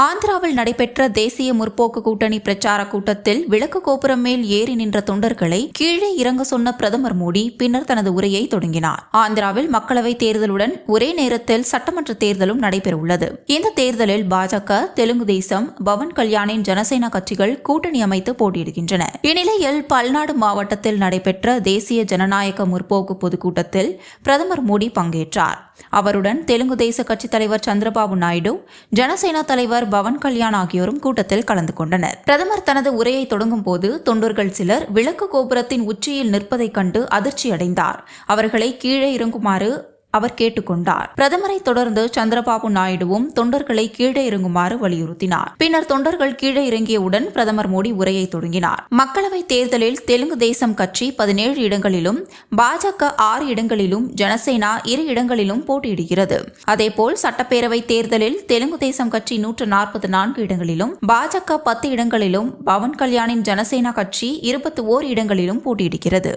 ஆந்திராவில் நடைபெற்ற தேசிய முற்போக்கு கூட்டணி பிரச்சார கூட்டத்தில் விளக்கு கோபுரம் மேல் ஏறி நின்ற தொண்டர்களை கீழே இறங்க சொன்ன பிரதமர் மோடி பின்னர் தனது உரையை தொடங்கினார். ஆந்திராவில் மக்களவைத் தேர்தலுடன் ஒரே நேரத்தில் சட்டமன்ற தேர்தலும் நடைபெறவுள்ளது. இந்த தேர்தலில் பாஜக தெலுங்கு தேசம் பவன் கல்யாணின் ஜனசேனா கட்சிகள் கூட்டணி அமைத்து போட்டியிடுகின்றன. இந்நிலையில் பல்நாடு மாவட்டத்தில் நடைபெற்ற தேசிய ஜனநாயக முற்போக்கு பொதுக்கூட்டத்தில் பிரதமர் மோடி பங்கேற்றார். அவருடன் தெலுங்கு தேச கட்சித் தலைவர் சந்திரபாபு நாயுடு ஜனசேனா தலைவர் பவன் கல்யாண் ஆகியோரும் கூட்டத்தில் கலந்து கொண்டனர். பிரதமர் தனது உரையை தொடங்கும் போது தொண்டர்கள் சிலர் விளக்கு கோபுரத்தின் உச்சியில் நிற்பதைக் கண்டு அதிர்ச்சியடைந்தார். அவர்களை கீழே இறங்குமாறு அவர் கேட்டுக்கொண்டார். பிரதமரை தொடர்ந்து சந்திரபாபு நாயுடுவும் தொண்டர்களை கீழே இறங்குமாறு வலியுறுத்தினார். பின்னர் தொண்டர்கள் கீழே இறங்கியவுடன் பிரதமர் மோடி உரையை தொடங்கினார். மக்களவைத் தேர்தலில் தெலுங்கு தேசம் கட்சி பதினேழு இடங்களிலும் பாஜக ஆறு இடங்களிலும் ஜனசேனா இரு இடங்களிலும் போட்டியிடுகிறது. அதேபோல் சட்டப்பேரவைத் தேர்தலில் தெலுங்கு தேசம் கட்சி நூற்று நாற்பத்தி நான்கு இடங்களிலும் பாஜக பத்து இடங்களிலும் பவன் கல்யாணின் ஜனசேனா கட்சி இருபத்தி ஓர் இடங்களிலும் போட்டியிடுகிறது.